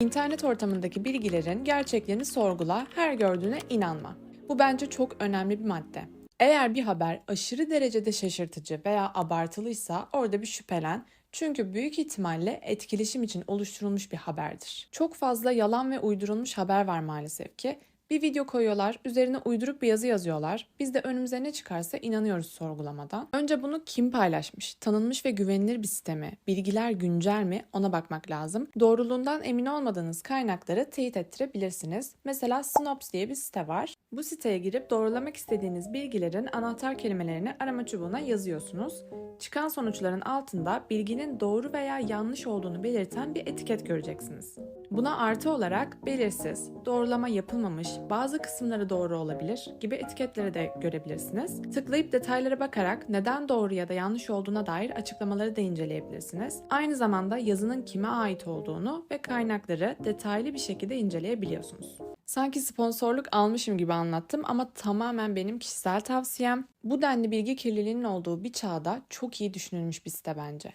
İnternet ortamındaki bilgilerin gerçekliğini sorgula, her gördüğüne inanma. Bu bence çok önemli bir madde. Eğer bir haber aşırı derecede şaşırtıcı veya abartılıysa orada bir şüphelen çünkü büyük ihtimalle etkileşim için oluşturulmuş bir haberdir. Çok fazla yalan ve uydurulmuş haber var maalesef ki. Bir video koyuyorlar, üzerine uyduruk bir yazı yazıyorlar. Biz de önümüze ne çıkarsa inanıyoruz sorgulamadan. Önce bunu kim paylaşmış? Tanınmış ve güvenilir bir site mi? Bilgiler güncel mi? Ona bakmak lazım. Doğruluğundan emin olmadığınız kaynakları teyit ettirebilirsiniz. Mesela Snops diye bir site var. Bu siteye girip doğrulamak istediğiniz bilgilerin anahtar kelimelerini arama çubuğuna yazıyorsunuz. Çıkan sonuçların altında bilginin doğru veya yanlış olduğunu belirten bir etiket göreceksiniz. Buna artı olarak belirsiz, doğrulama yapılmamış, bazı kısımları doğru olabilir gibi etiketleri de görebilirsiniz. Tıklayıp detaylara bakarak neden doğru ya da yanlış olduğuna dair açıklamaları da inceleyebilirsiniz. Aynı zamanda yazının kime ait olduğunu ve kaynakları detaylı bir şekilde inceleyebiliyorsunuz. Sanki sponsorluk almışım gibi anlattım ama tamamen benim kişisel tavsiyem. Bu denli bilgi kirliliğinin olduğu bir çağda çok iyi düşünülmüş bir site bence.